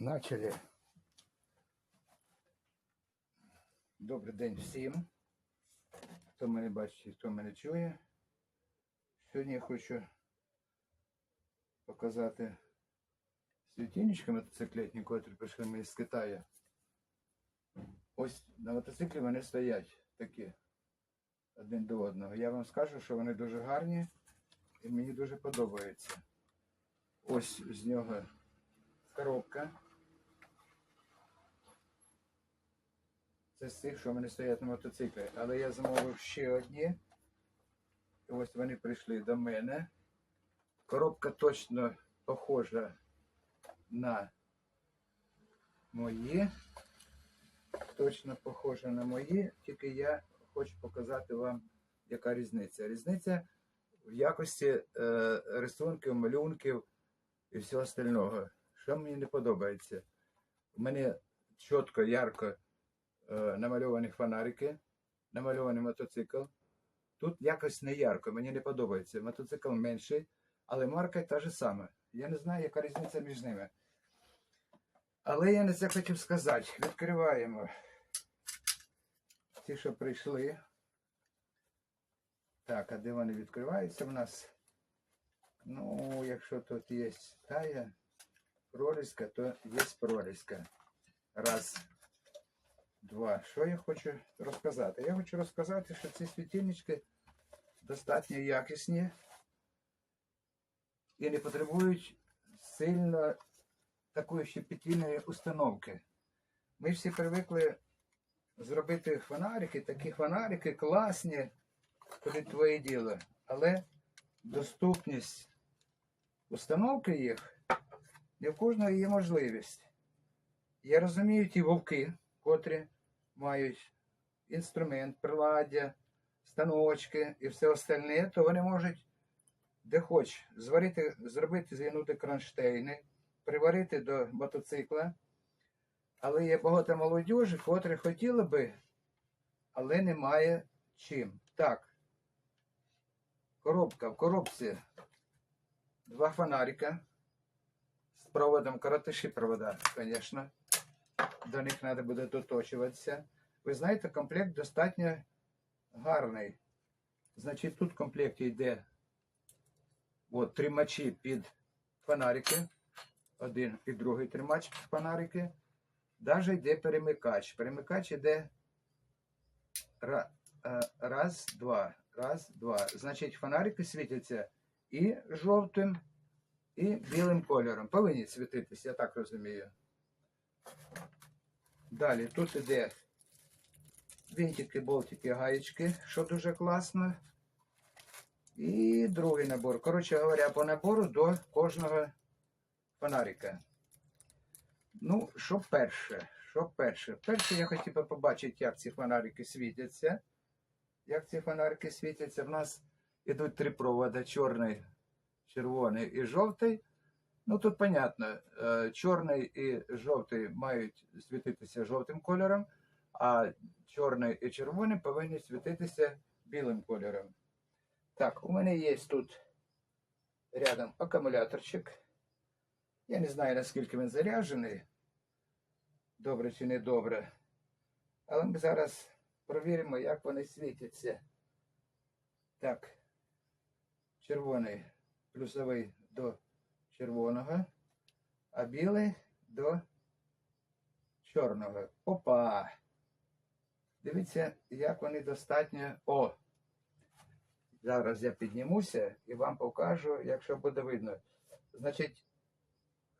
Начали. Добрий день всім. Хто мене бачить, хто мене чує. Сьогодні я хочу показати світильнички мотоциклетні, котрі прийшли мені з Китаю. Ось на мотоциклі вони стоять такі один до одного. Я вам скажу, що вони дуже гарні і мені дуже подобаються. Ось з нього коробка. Це з тих, що в мене стоять на мотоциклі. Але я замовив ще одні. І ось вони прийшли до мене. Коробка точно похожа на мої. Точно похожа на мої, тільки я хочу показати вам, яка різниця. Різниця в якості е, рисунків, малюнків і всього остального. Що мені не подобається? У мене чітко, ярко намальовані фонарики, намальований мотоцикл. Тут якось не ярко, мені не подобається. Мотоцикл менший, але марка та ж сама. Я не знаю, яка різниця між ними. Але я не це хотів сказати. Відкриваємо. Ті, що прийшли. Так, а де вони відкриваються в нас? Ну, якщо тут є тая прорізка, то є прорізка. Раз, два. Що я хочу розказати? Я хочу розказати, що ці світильнички достатньо якісні і не потребують сильно такої щепетільної установки. Ми всі привикли зробити фонарики, такі фонарики класні, коли твоє діло. Але доступність установки їх не в кожного є можливість. Я розумію ті вовки, котрі мають інструмент, приладдя, станочки і все остальне, то вони можуть де хоч зварити, зробити, згинути кронштейни, приварити до мотоцикла. Але є багато молодіжі, котрі хотіли би, але немає чим. Так. Коробка. В коробці два фонарика з проводом, коротиші провода, звісно. До них треба буде доточуватися. Ви знаєте, комплект достатньо гарний. Значить, тут в комплекті йде от, тримачі під фонарики. Один і другий тримач під фонарики. Даже йде перемикач. Перемикач йде е, раз, два. Раз, два. Значить, фонарики світяться і жовтим, і білим кольором. Повинні світитися, я так розумію. Далі тут іде винтики, болтики, гаєчки, що дуже класно. І другий набор. Коротше говоря, по набору до кожного фонарика. Ну, що перше? Що перше? Перше я хотів би побачити, як ці фонарики світяться. Як ці фонарики світяться, в нас ідуть три провода: чорний, червоний і жовтий. Ну тут понятно, е, чорний і жовтий мають світитися жовтим кольором, а чорний і червоний повинні світитися білим кольором. Так, у мене є тут рядом акумуляторчик. Я не знаю, наскільки він заряджений, добре чи не добре. Але ми зараз провіримо, як вони світяться. Так, червоний плюсовий до червоного, а білий до чорного. Опа! Дивіться, як вони достатньо. О! Зараз я піднімуся і вам покажу, якщо буде видно. Значить,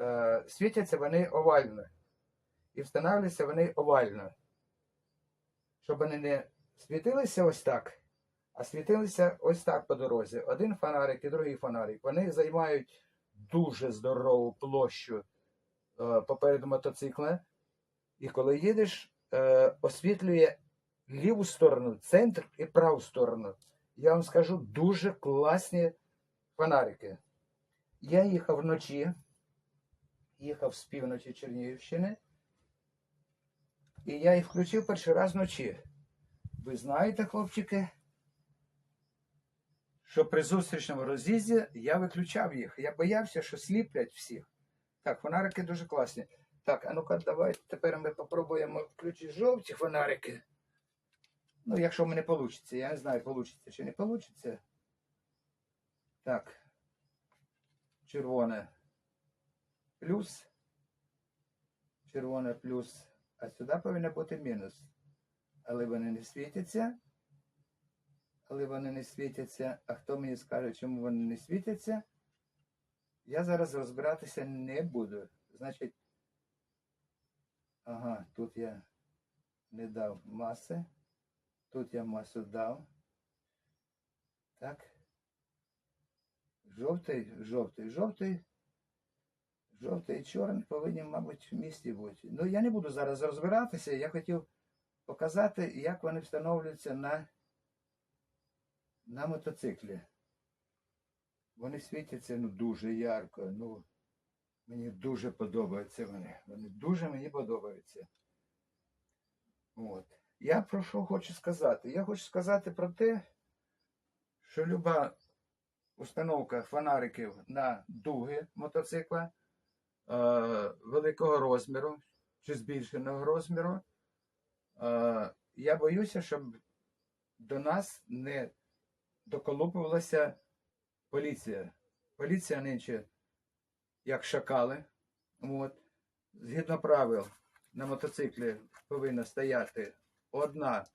е, світяться вони овально. І встановлюються вони овально. Щоб вони не світилися ось так, а світилися ось так по дорозі. Один фонарик і другий фонарик. Вони займають дуже здорову площу е, попереду мотоцикла. І коли їдеш, е, освітлює ліву сторону, центр і праву сторону. Я вам скажу дуже класні фонарики. Я їхав вночі, їхав з півночі Чернігівщини, і я їх включив перший раз вночі. Ви знаєте, хлопчики, що при зустрічному роз'їзді я виключав їх. Я боявся, що сліплять всіх. Так, фонарики дуже класні. Так, а ну-ка, давай тепер ми попробуємо включити жовті фонарики. Ну, якщо в мене вийде, я не знаю, вийде чи не вийде. Так. Червоне плюс. Червоне плюс. А сюди повинен бути мінус. Але вони не світяться. Але вони не світяться. А хто мені скаже, чому вони не світяться? Я зараз розбиратися не буду. Значить, ага, тут я не дав маси. Тут я масу дав. Так. Жовтий, жовтий, жовтий. Жовтий і чорний повинні, мабуть, в місті бути. Ну, я не буду зараз розбиратися. Я хотів показати, як вони встановлюються на, на мотоциклі. Вони світяться ну, дуже ярко. Ну, мені дуже подобаються вони. Вони дуже мені подобаються. От. Я про що хочу сказати? Я хочу сказати про те, що люба установка фонариків на дуги мотоцикла е, великого розміру чи збільшеного розміру. Е, я боюся, щоб до нас не доколупувалася поліція. Поліція нинче як шакали. От. Згідно правил, на мотоциклі повинна стояти одна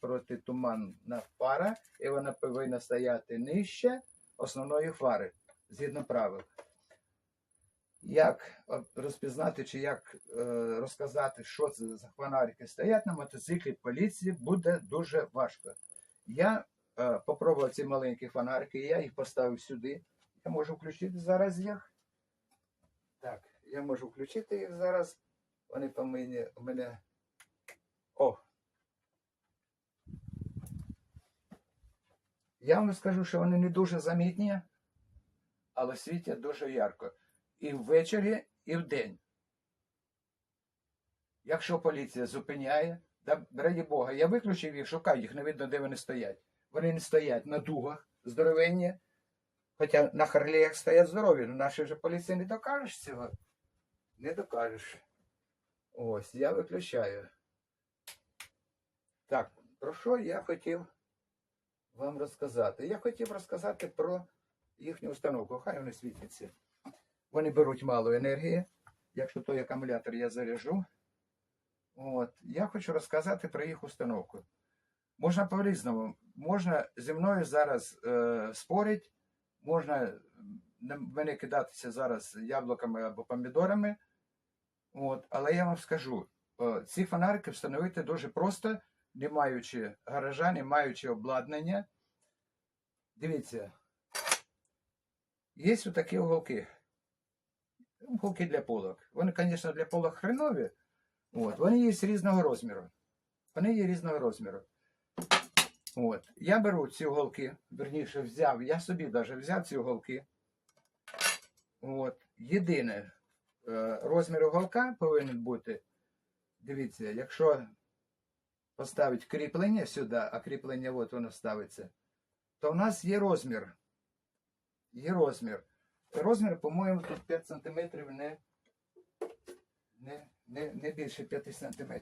протитуманна фара, і вона повинна стояти нижче основної фари, згідно правил. Як розпізнати чи як е, розказати, що це за фонарики стоять на мотоциклі поліції, буде дуже важко. Я попробував ці маленькі фонарики, я їх поставив сюди. Я можу включити зараз їх. Так, я можу включити їх зараз. Вони повинні у мене. О! Я вам скажу, що вони не дуже замітні, але світять дуже ярко. І ввечері, і вдень. Якщо поліція зупиняє, да, раді Бога, я виключив їх, шукаю їх, не видно, де вони стоять. Вони не стоять на дугах здоровенні, хоча на харлеях стоять здорові, але нашій же поліції не докажеш цього. Не докажеш. Ось, я виключаю. Так, про що я хотів вам розказати? Я хотів розказати про їхню установку. Хай вони світяться. Вони беруть мало енергії. Якщо той акумулятор я заряжу. От. Я хочу розказати про їх установку. Можна по-різному. Можна зі мною зараз е, спорити, можна мене кидатися зараз яблуками або помідорами. От. Але я вам скажу, е, ці фонарики встановити дуже просто, не маючи гаража, не маючи обладнання. Дивіться, є такі уголки. Уголки для полок. Вони, звісно, для полок хренові. От. Вони є різного розміру. Вони є різного розміру. От. Я беру ці уголки, верніше взяв, я собі навіть взяв ці уголки. От. Єдине, е, розмір уголка повинен бути. Дивіться, якщо поставити кріплення сюди, а кріплення от воно ставиться, то в нас є розмір. Є розмір. Розмір, по-моєму, тут 5 см не, не, не, не більше 5 см.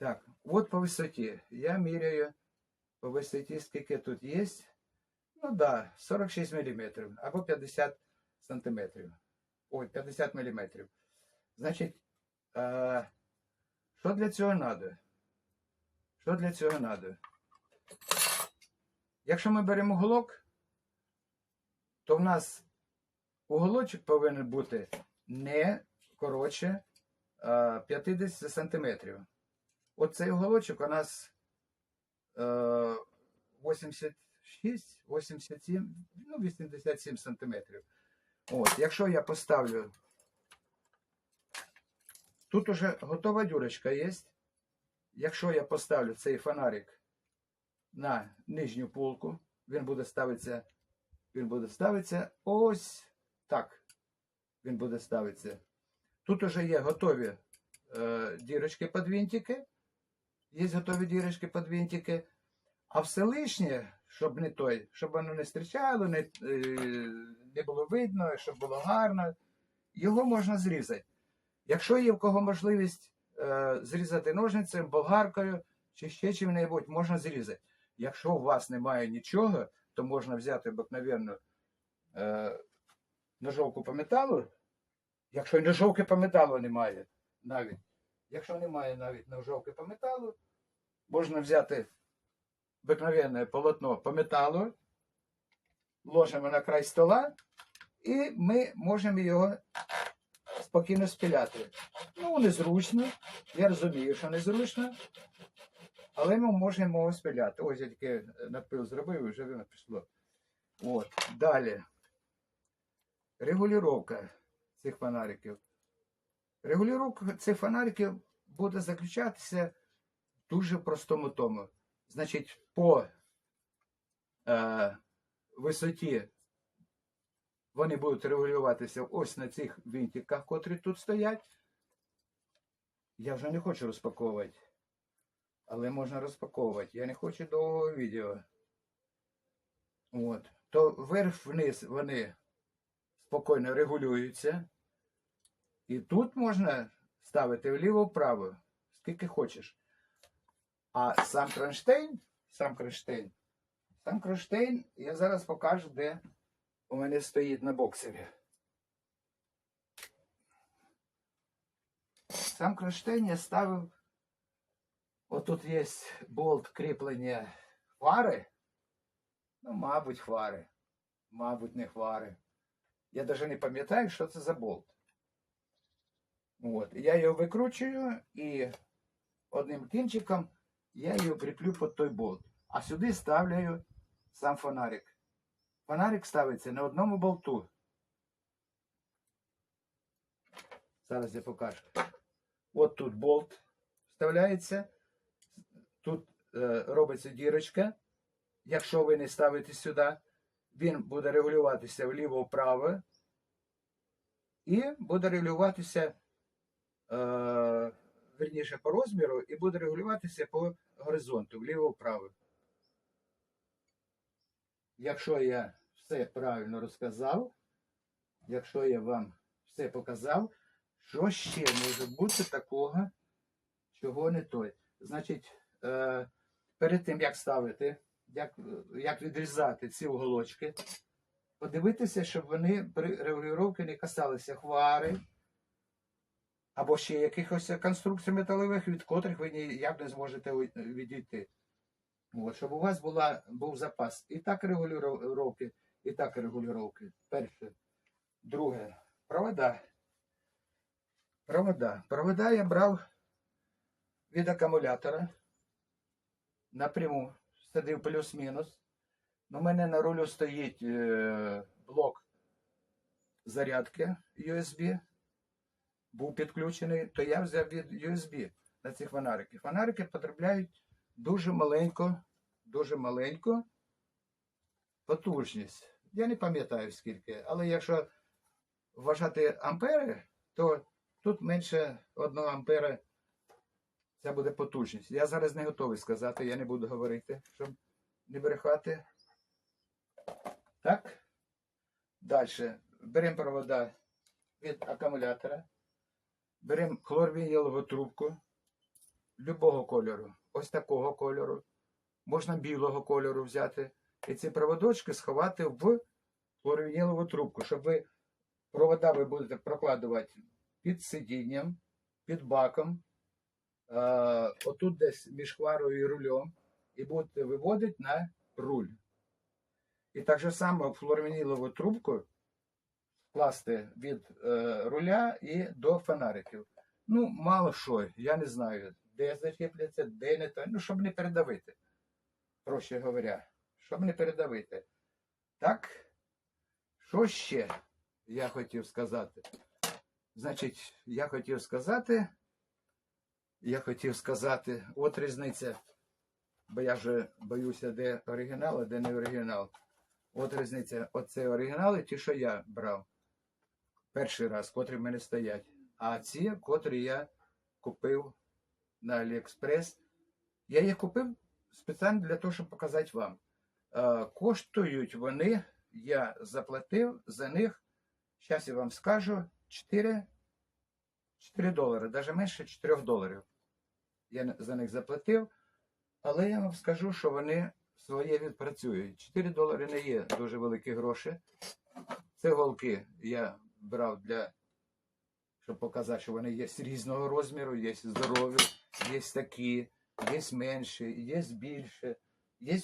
Так, от по висоті. Я міряю по висоті, скільки тут є. Ну да, 46 мм або 50 см. Ой, 50 мм. Значить, а, що для цього треба? Що для цього треба? Якщо ми беремо уголок, то в нас уголочок повинен бути не коротше 50 сантиметрів. Оцей уголочок у нас е, 86, 87, ну 87 сантиметрів. От, якщо я поставлю, тут уже готова дюрочка є. Якщо я поставлю цей фонарик на нижню полку, він буде ставитися, він буде ставитися ось так. Він буде ставитися. Тут уже є готові е, дірочки під винтики. Є готові дірочки під винтики. А все лишнє, щоб не той, щоб воно не стрічало, не, е, не було видно, щоб було гарно, його можна зрізати. Якщо є в кого можливість е, зрізати ножницем, болгаркою чи ще чим-небудь, можна зрізати. Якщо у вас немає нічого, то можна взяти обикновенну е, ножовку по металу. Якщо ножовки по металу немає навіть. Якщо немає навіть ножовки по металу, можна взяти обикновенне полотно по металу, ложимо на край стола, і ми можемо його спокійно спіляти. Ну, незручно. Я розумію, що незручно. Але ми можемо його спіляти. Ось я тільки надпил зробив і вже воно пішло. От. Далі. Регулювання цих фонариків. Регулювання цих фонариків буде заключатися в дуже простому тому. Значить, по е, висоті вони будуть регулюватися ось на цих винтиках, котрі тут стоять. Я вже не хочу розпаковувати. Але можна розпаковувати. Я не хочу довгого відео. От. То вверх-вниз вони спокійно регулюються. І тут можна ставити вліво-вправо, скільки хочеш. А сам кронштейн, сам кронштейн, сам кронштейн я зараз покажу, де у мене стоїть на боксері. Сам кронштейн я ставив. Отут є болт кріплення фари. Ну, мабуть, фари. Мабуть, не фари. Я навіть не пам'ятаю, що це за болт. От. Я його викручую і одним кінчиком я його кріплю під той болт. А сюди ставляю сам фонарик. Фонарик ставиться на одному болту. Зараз я покажу. От тут болт вставляється. Тут е, робиться дірочка. Якщо ви не ставите сюди, він буде регулюватися вліво-вправо. І буде регулюватися, верніше, по розміру, і буде регулюватися по горизонту, вліво-вправо. Якщо я все правильно розказав, якщо я вам все показав, що ще може бути такого, чого не той. Значить, е, перед тим, як ставити, як, як відрізати ці уголочки, подивитися, щоб вони при регулювання не касалися хвари або ще якихось конструкцій металевих, від котрих ви ніяк не зможете відійти. От, щоб у вас була, був запас. І так регулювання, і так регулювання. Перше. Друге. Провода. Провода. Провода я брав від акумулятора. Напряму садив плюс-мінус. У мене на рулю стоїть е, блок зарядки USB. Був підключений, то я взяв від USB на ці фонарики. Фонарики потребляють дуже маленьку, дуже маленьку потужність. Я не пам'ятаю скільки, але якщо вважати ампери, то тут менше 1 ампера це буде потужність. Я зараз не готовий сказати, я не буду говорити, щоб не брехати. Так. Далі. Беремо провода від акумулятора. Беремо хлорвінілову трубку любого кольору. Ось такого кольору. Можна білого кольору взяти. І ці проводочки сховати в хлорвінілову трубку, щоб ви провода ви будете прокладувати під сидінням, під баком, е, отут десь між хварою і рулем, і будете виводити на руль. І так же само в флорвінілову трубку класти від е, руля і до фонариків. Ну, мало що, я не знаю, де зачепляться, де не то. Ну, щоб не передавити. Проще говоря, щоб не передавити. Так, що ще я хотів сказати? Значить, я хотів сказати, я хотів сказати, от різниця, бо я вже боюся, де оригінал, а де не оригінал. От різниця, оце оригінали, ті, що я брав перший раз, котрі в мене стоять. А ці, котрі я купив на Аліекспрес, я їх купив спеціально для того, щоб показати вам. Е, коштують вони, я заплатив за них, зараз я вам скажу, 4 4 долари, навіть менше 4 доларів. Я за них заплатив, але я вам скажу, що вони своє відпрацюють. 4 долари не є дуже великі гроші. Це голки я брав для, щоб показати, що вони є різного розміру, є здорові, є такі, є менші, є більше, є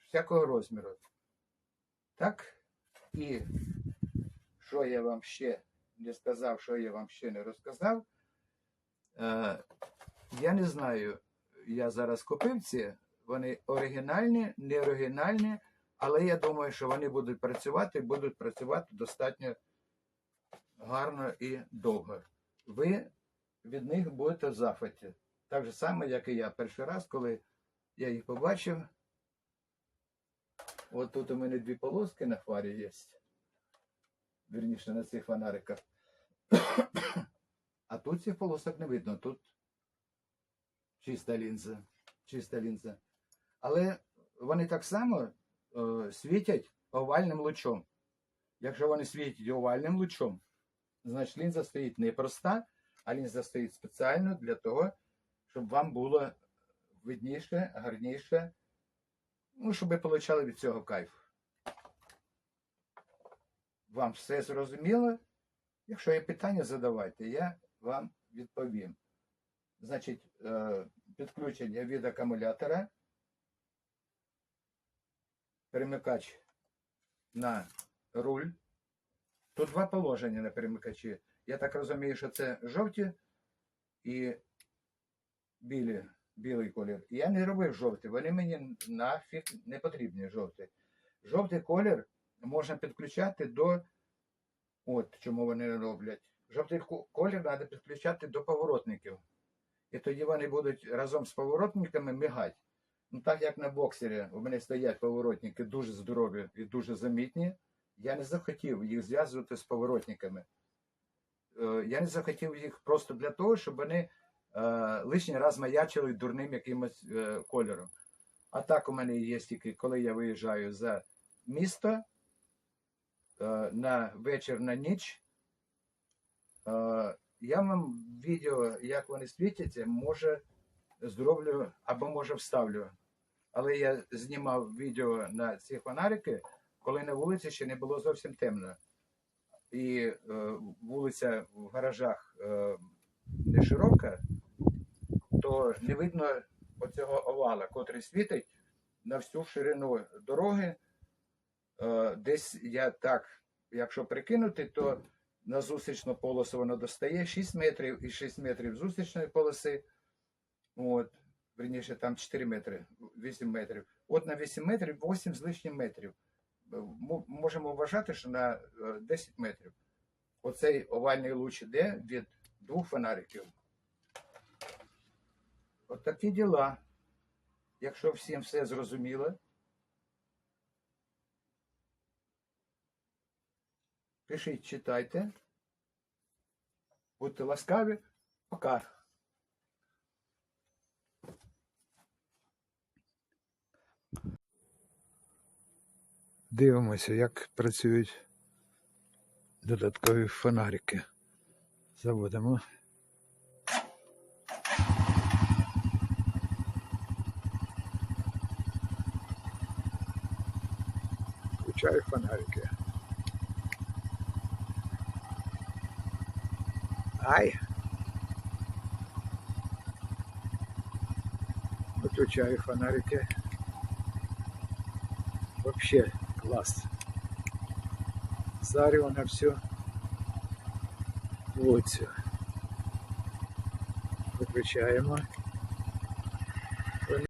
всякого розміру. Так? І що я вам ще не сказав, що я вам ще не розказав. Е, я не знаю, я зараз купив ці, вони оригінальні, не оригінальні, але я думаю, що вони будуть працювати, будуть працювати достатньо гарно і довго. Ви від них будете в захваті. Так же само, як і я. Перший раз, коли я їх побачив. От тут у мене дві полоски на фарі є. Вірніше на цих фонариках. А тут цих полосок не видно. Тут чиста лінза. Чиста лінза. Але вони так само е, світять овальним лучом. Якщо вони світять овальним лучом, значить лінза стоїть не проста, а лінза стоїть спеціально для того, щоб вам було видніше, гарніше, ну, щоб ви отримали від цього кайф. Вам все зрозуміло? Якщо є питання, задавайте, я вам відповім. Значить, е, підключення від акумулятора, перемикач на руль. Тут два положення на перемикачі. Я так розумію, що це жовті і білі, білий колір. Я не робив жовтий, вони мені нафіг не потрібні жовті. Жовтий колір можна підключати до. От чому вони роблять. Жовтий колір треба підключати до поворотників. І тоді вони будуть разом з поворотниками мигати. Ну так як на боксері у мене стоять поворотники дуже здорові і дуже замітні, я не захотів їх зв'язувати з поворотниками. Е, Я не захотів їх просто для того, щоб вони е, лишній раз маячили дурним якимось е, кольором. А так у мене є тільки, коли я виїжджаю за місто на вечір на ніч. Я вам відео, як вони світяться, може зроблю або може вставлю. Але я знімав відео на ці фонарики, коли на вулиці ще не було зовсім темно. І е, вулиця в гаражах е, не широка, то не видно оцього овала, котрий світить на всю ширину дороги. Е, десь я так, якщо прикинути, то на зустрічну полосу воно достає 6 метрів і 6 метрів зустрічної полоси. От, верніше, там 4 метри, 8 метрів. От на 8 метрів 8 з лишнім метрів. Е, мо- Можемо вважати, що на е, 10 метрів. Оцей овальний луч іде від двох фонариків. От такі діла. Якщо всім все зрозуміло, пишіть, читайте. Будьте ласкаві. Пока. Дивимося, як працюють додаткові фонарики. Заводимо. Включаю фонарики. Ай! Выключаю фонарики. Вообще класс. Зарево на все. Вот все. Выключаем.